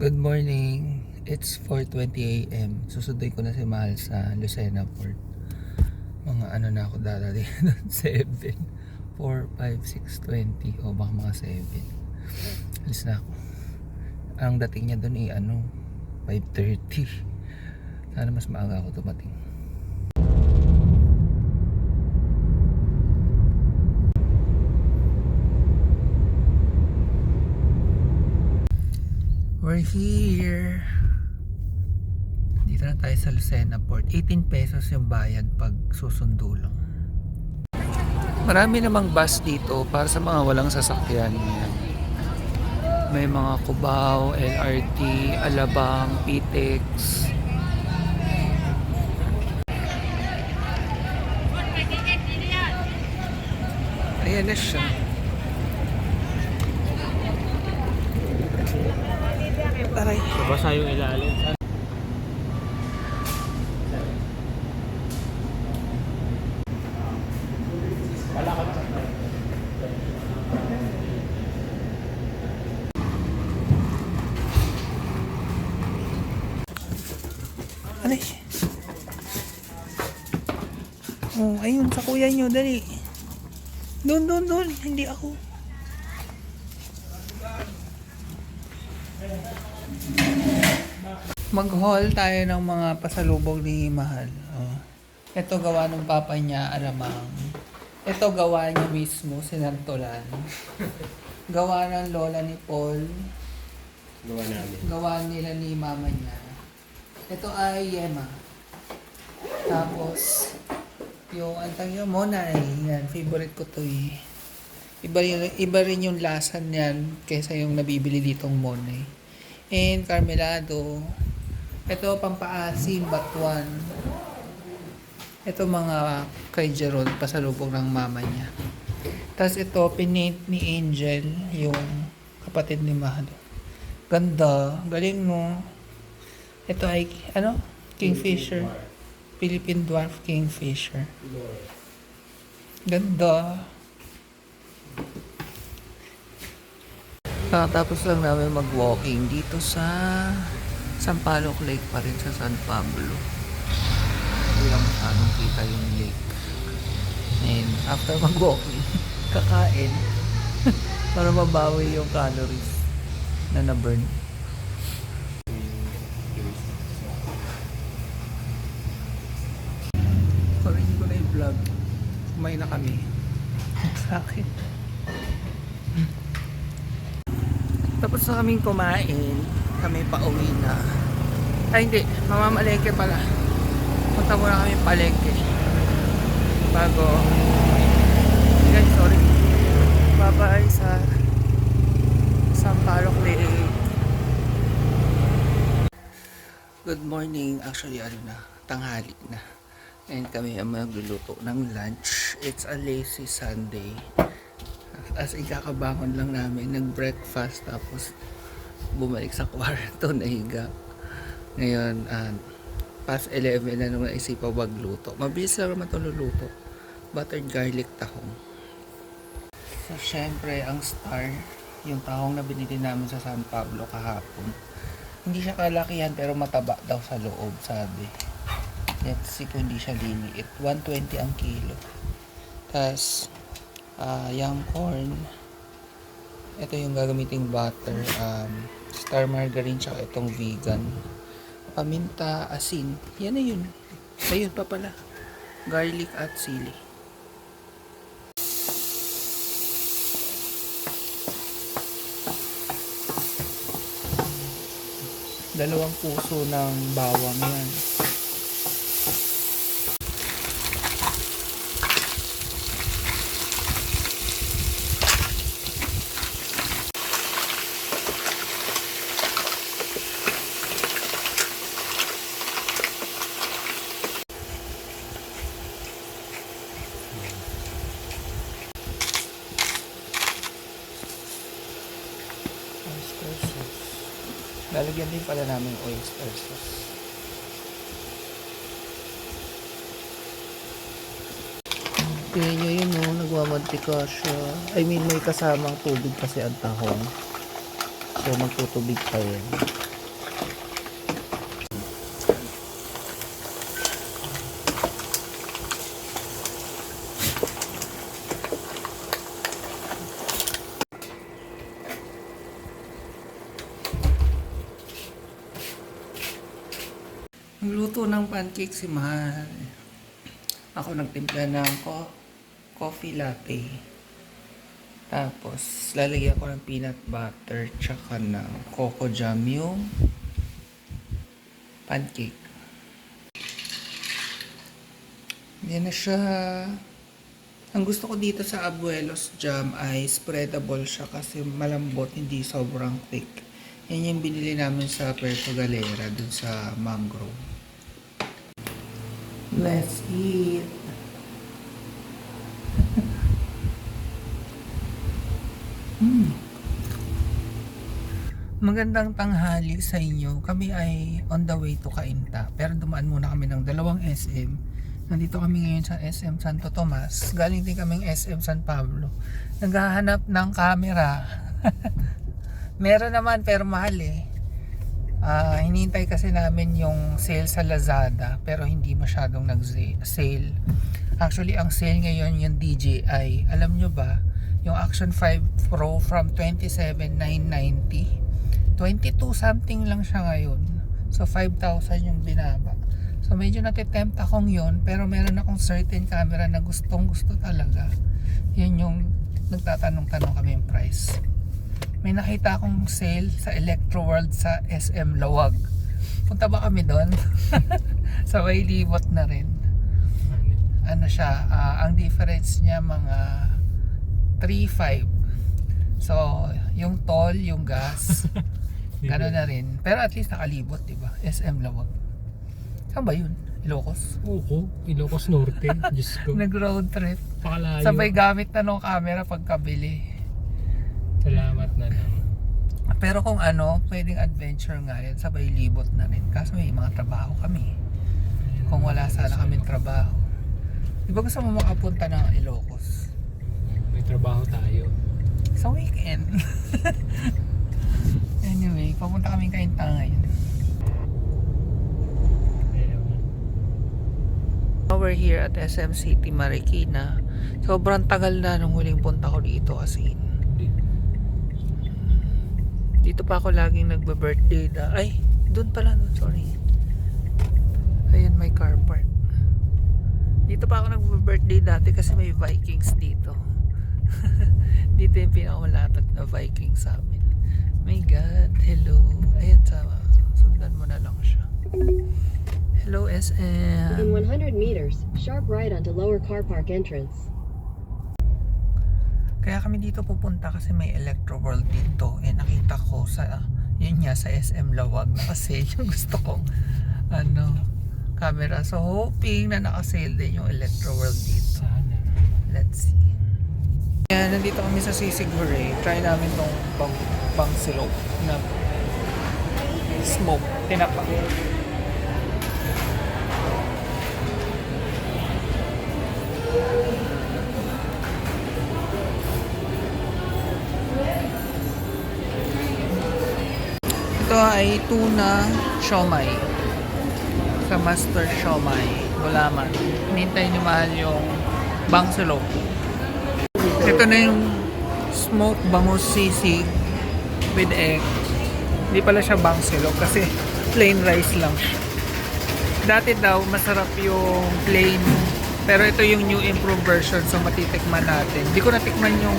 Good morning. It's 4.20 a.m. Susunduin ko na si Mahal sa Lucena Port. Mga ano na ako dadali doon, 7. 4, 5, 6, 20. O baka mga 7. Alis na ako. Ang dating niya doon ay ano, 5.30. Sana mas maaga ako tumating. We're here. Dito na tayo sa Lucena Port. 18 pesos yung bayad pag susundo lang. Marami namang bus dito para sa mga walang sasakyan. Yan. May mga Cubao, LRT, Alabang, PTEX. Ayan na siya. Taray. Basa yung ilalim. Aray. Oh, ayun, sa kuya nyo, dali. Doon, doon, doon. Hindi ako. Mag-haul tayo ng mga pasalubong ni Mahal. Oh. Ito gawa ng papa niya, alamang. Ito gawa niya mismo, sinantulan. gawa ng lola ni Paul. Gawa namin. Gawa nila ni mama niya. Ito ay yema. Tapos, yung antang yung monay. Yan, favorite ko to eh. Iba, rin- iba rin yung lasa niyan kaysa yung nabibili ditong monay. And carmelado. Ito pampaasim, batuan. Ito mga kay Jerome, pasalubong ng mama niya. Tapos ito, pinate ni Angel, yung kapatid ni Mahalo. Ganda. Galing mo. Ito ay, ano? Kingfisher. Philippine Dwarf Kingfisher. Ganda. Kakatapos lang namin mag-walking dito sa Sampaloc Lake pa rin sa San Pablo. Hindi lang masyadong kita yung lake. And after mag-walking, kakain para mabawi yung calories na na-burn. Sorry, hindi ko na i-vlog. Kumain na kami. Sa akin. Tapos na kaming kumain, kami pa uwi na. Ay hindi, mamamalengke pala. Punta muna kami palengke. Bago, guys, sorry. Bye-bye sa Sampaloc Lake. Good morning. Actually, ano na, tanghali na. And kami ang magluluto ng lunch. It's a lazy Sunday. As in, kakabangon lang namin. Nag-breakfast tapos bumalik sa kwarto na higa. Ngayon, ah, past 11 na nung naisipan magluto. Mabilis lang naman luluto. Buttered garlic tahong. So, syempre, ang star, yung tahong na binili namin sa San Pablo kahapon. Hindi siya kalakihan pero mataba daw sa loob, sabi. Let's see kung hindi siya liniit. 120 ang kilo. Tapos, ah yung corn. Ito yung gagamiting butter. Um, star margarine tsaka itong vegan. Paminta, asin. Yan na yun. Ayun pa pala. Garlic at sili. Dalawang puso ng bawang yan. Oyster sauce. Lalagyan din pala namin oyster sauce. Tingnan nyo yun? Nagmamantika siya. I mean, may kasamang tubig kasi ang tahong. So magtutubig pa yan. Pancake si Mahal. Ako nagtimpla ng ko coffee latte. Tapos, lalagyan ko ng peanut butter tsaka ng coco jam yung pancake. Yan na siya. Ang gusto ko dito sa Abuelos Jam ay spreadable siya kasi malambot, hindi sobrang thick. Yan yung binili namin sa Puerto Galera dun sa Mangrove. Let's eat! Mm. Magandang tanghali sa inyo. Kami ay on the way to Cainta. Pero dumaan muna kami ng dalawang SM. Nandito kami ngayon sa SM Santo Tomas. Galing din kaming SM San Pablo. Naghahanap ng camera. Meron naman pero mahal eh. Ah, hinihintay kasi namin yung sale sa Lazada pero hindi masyadong nag-sale. Actually, ang sale ngayon yung DJI. Alam nyo ba, yung Action 5 Pro from 27,990. 22 something lang siya ngayon. So 5,000 yung binaba. So medyo natitempt akong yun pero meron akong certain camera na gustong gusto talaga. Yun yung nagtatanong-tanong kami yung price. May nakita akong sale sa Electro World sa SM Lawag. Punta ba kami doon? sa may libot na rin. Ano siya, ah, ang difference niya mga 3.5. So, yung toll, yung gas, gano'n na rin. Pero at least nakalibot, di ba? SM Lawag. Saan ba yun? Ilocos? Oo, Ilocos Norte. Diyos ko. Nag-road trip. Pakalayo. Sabay gamit na nung camera pagkabili. Salamat na lang. Pero kung ano, pwedeng adventure nga yan, sabay libot na rin. Kaso may mga trabaho kami. Kung wala sana kaming trabaho. Di ba gusto mo makapunta ng Ilocos? May trabaho tayo. Sa weekend. anyway, papunta kaming kainta ngayon. We're here at SM City Marikina. Sobrang tagal na nung huling punta ko dito kasi dito pa ako laging nagbe-birthday da. Ay, doon pala, doon, sorry. Ayan, may car park. Dito pa ako nagbe-birthday dati kasi may Vikings dito. dito yung pinakamalapit na Vikings sa amin. My God, hello. Ayan, sama. Sundan mo na lang siya. Hello, SM. In 100 meters, sharp right onto lower car park entrance. Kaya kami dito pupunta kasi may Electro World dito. Eh nakita ko sa, yun nga, sa SM Lawag na kasi yung gusto kong, ano, camera. So hoping na nakasale din yung Electro World dito. Let's see. Yan, nandito kami sa Sisig Hooray. Try namin tong bang, bang silog na smoke, tinapa. Ito ay tuna siomay. Sa Master Siomay. Gulaman. Hinintay ni Mahal yung bang silog. Ito na yung smoked bangus sisig with egg. Hindi pala siya bang silog kasi plain rice lang siya. Dati daw masarap yung plain pero ito yung new improved version so matitikman natin. Hindi ko natikman yung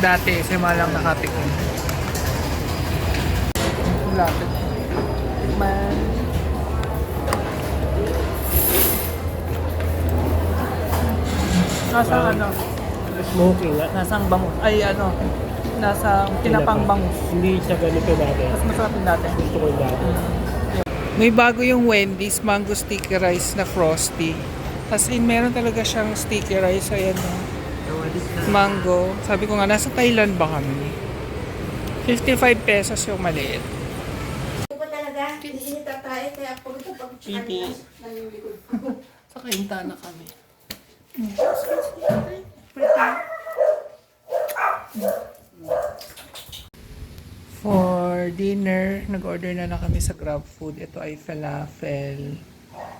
dati kasi malang nakatikman. Lapit. Tikman. Nasa ano? Smoking nga. Nasang bangus. Ay ano, nasa tinapang bangus. Hindi siya ganito dati. Mas masarap yung dati. Gusto ko yung dati. May bago yung Wendy's mango sticky rice na frosty. As in, meron talaga siyang sticky rice. Ayan o. Mango. Sabi ko nga, nasa Thailand ba kami? 55 pesos yung maliit. Talaga? Hindi nita tayo kaya pag ito pag Pipi. Sa kainta na kami. For dinner, nag-order na lang kami sa Grab Food. Ito ay falafel,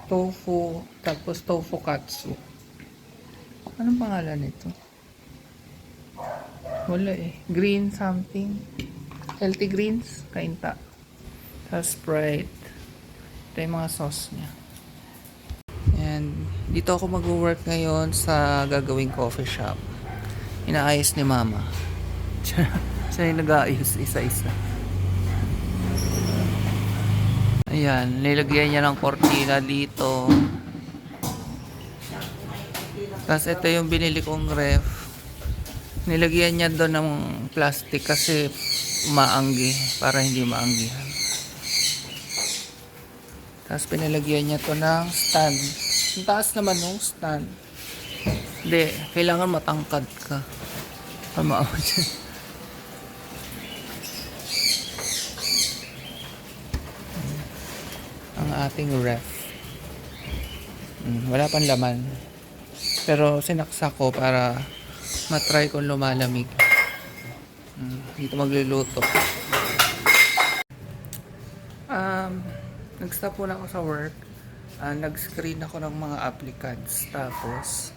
tofu, tapos tofu katsu. Anong pangalan nito? Wala eh. Green something. Healthy greens. Kainta. Tapos Sprite. Ito yung mga sauce niya. And dito ako mag-work ngayon sa gagawing coffee shop. Inaayos ni mama. Siya yung nag-aayos isa-isa. Ayan, nilagyan niya ng kortina dito. Tapos ito yung binili kong ref. Nilagyan niya doon ng plastic kasi maanggi para hindi maanggihan. Tapos pinalagyan niya to ng stand. Ang taas naman ng stand. Hindi, kailangan matangkad ka. Pamaaw dyan. Ang ating ref. Mm, wala pang laman. Pero sinaksak ko para matry kung lumalamig. Mm, dito magluluto. Um, nag-stop muna ako sa work. Ah, nag-screen ako ng mga applicants. Tapos,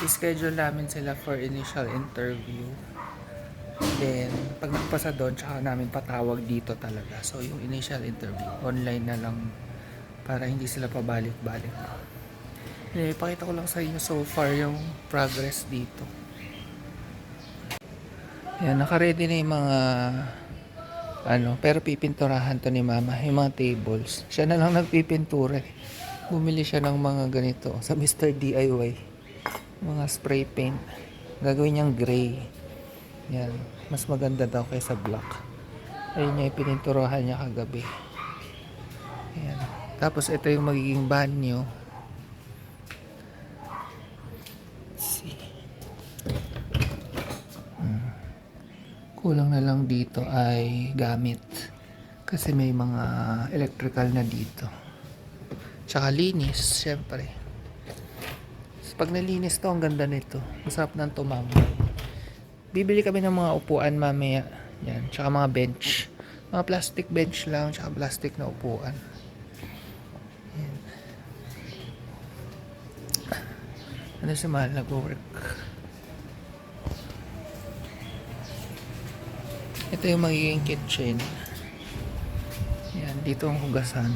i-schedule namin sila for initial interview. Then, pag nagpasa doon, tsaka namin patawag dito talaga. So, yung initial interview, online na lang para hindi sila pabalik-balik. Eh, pakita ko lang sa inyo so far yung progress dito. Yan, naka-ready na yung mga ano, pero pipinturahan to ni mama, yung mga tables. Siya na lang nagpipintura. eh. Bumili siya ng mga ganito sa Mr. DIY. Mga spray paint. Gagawin niyang gray. Yan. Mas maganda daw kaysa black. Ayun niya, ipininturahan niya kagabi. Ayan. Tapos ito yung magiging banyo. Let's see. Hmm. Kulang na lang dito ay gamit. Kasi may mga electrical na dito. Tsaka linis, syempre. Pag nalinis to, ang ganda nito. Masarap ng tumambay. Bibili kami ng mga upuan mamaya. Yan, tsaka mga bench. Mga plastic bench lang, tsaka plastic na upuan. Yan. Ano si Mahal nag-work? Ito yung magiging kitchen. Yan, dito ang hugasan.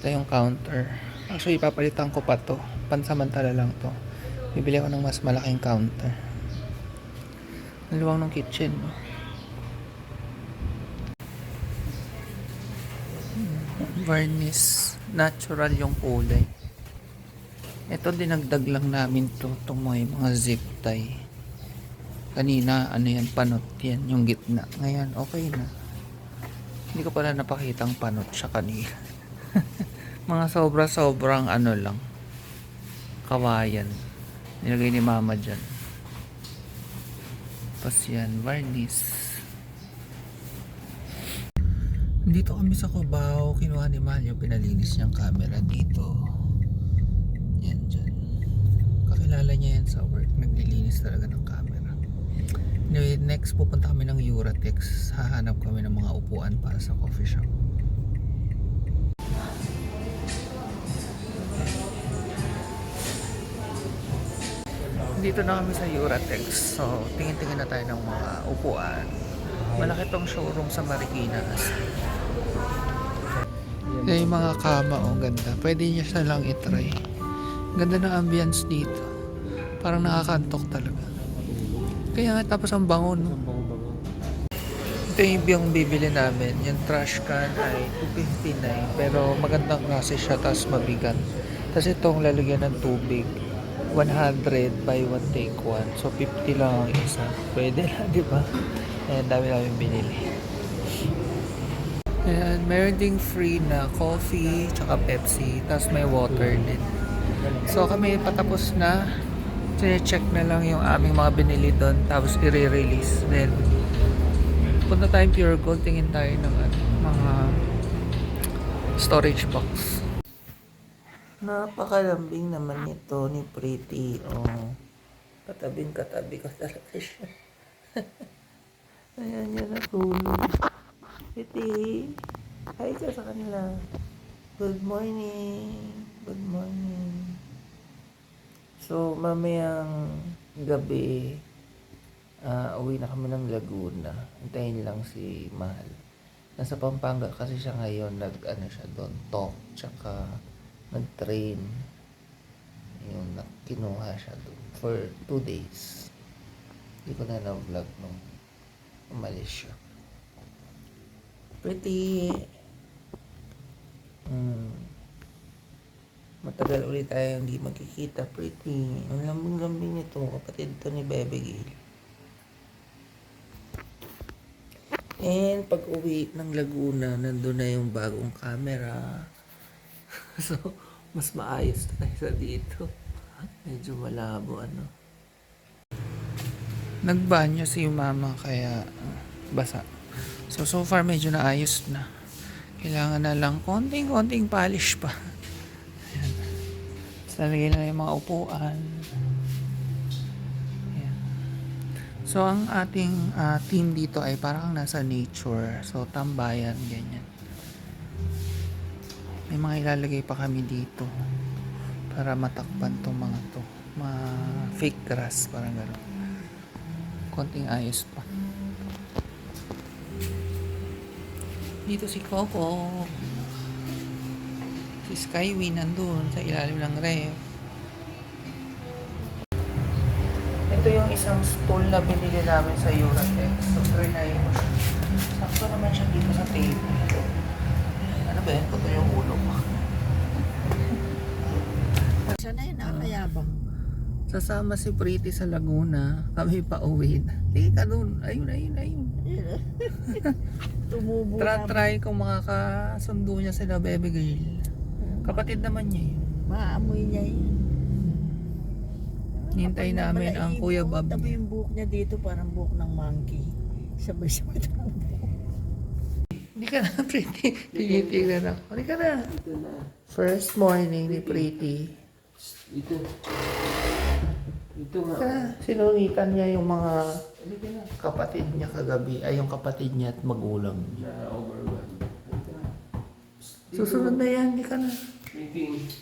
Ito yung counter. Actually, papalitan ko pa to. Pansamantala lang to. Bibili ako ng mas malaking counter. Ang luwang ng kitchen. Varnish. Natural yung kulay. Ito dinagdag lang namin to. Itong mga, mga zip tie. Kanina, ano yan, panot yan. Yung gitna. Ngayon, okay na. Hindi ko pala napakitang panot siya kanina. mga sobra-sobrang ano lang. Kawayan. Nilagay ni mama dyan. Tapos yan, varnish. Dito kami sa Cubao, kinuha ni Manyo, pinalinis niyang camera dito. Yan dyan. Kakilala niya yan sa work, naglilinis talaga ng. Anyway, next pupunta kami ng Euratex. Hahanap kami ng mga upuan para sa coffee shop. Dito na kami sa Euratex. So, tingin-tingin na tayo ng mga upuan. Malaki tong showroom sa Marikina. Ito yung mga kama, oh, ganda. Pwede niya siya lang itry. Ganda ng ambience dito. Parang nakakantok talaga. Kaya nga, tapos ang bango, no? Ito yung bibili namin. Yung trash can ay 259. Pero magandang klase siya, tapos mabigat. Tapos itong lalagyan ng tubig. 100 buy one take one. So 50 lang ang isa. Pwede na, di ba? Ayan, dami namin binili. Ayan, meron ding free na coffee, tsaka Pepsi, tapos may water din. So kami patapos na, check na lang yung aming mga binili doon, tapos i-release. Then, punta tayong Pure Gold, tingin tayo ng ano, mga storage box. Napakalambing naman nito ni Pretty. Oh. Katabing katabi ko talaga siya. Ayan yan natulog. Pretty. Hi ka sa kanila. Good morning. Good morning. So, mamayang gabi, ah uwi na kami ng Laguna. Hintayin lang si Mahal. Nasa Pampanga kasi siya ngayon, nag, ano siya doon, talk, tsaka nag-train. Yung kinuha siya doon for two days. Hindi ko na na-vlog nung umalis siya. Pretty. Hmm. Matagal ulit tayo hindi magkikita. Pretty. Ang lambing-lambing nito. Kapatid to ni Bebe Gil. And pag uwi ng Laguna, nandun na yung bagong camera. so, mas maayos na kaysa dito. Medyo malabo ano. Nagbanyo si mama kaya basa. So, so far medyo naayos na. Kailangan na lang konting-konting polish pa. Tapos lalagay lang yung mga upuan. Ayan. So, ang ating ah, team dito ay parang nasa nature. So, tambayan, ganyan. May mga ilalagay pa kami dito para matakpan tong mga to. Mga fake grass, parang gano'n. Konting ayos pa. Dito si Coco. Si Skyway nandun sa ilalim ng ref. Ito yung isang stool na binili namin sa Eurotex. So, trinay mo siya. Sakto naman siya dito sa table. Ano ba yan? Ito yung ulo ko. Siya na yun, nakakayabang. Sasama si Pretty sa Laguna. Kami pa uwi na. Tingin ka dun. Ayun, ayun, ayun. Tumubo Try, na. try kung makakasundo niya sila, Bebe Girl. Kapatid naman niya yun. Maamoy niya yun. Hintay Kapag namin ang naiipon, Kuya Bob. Tabi yung buhok niya dito, parang buhok ng monkey. Sabay-sabay ang buhok. Hindi ka na, Pretty. Tinitignan ako. Hindi ka na. First morning ni Pretty. Ito. Ito nga. Sinunitan niya yung mga kapatid niya kagabi. Ay, yung kapatid niya at magulang. Susunod na yan. Hindi ka na. Meeting.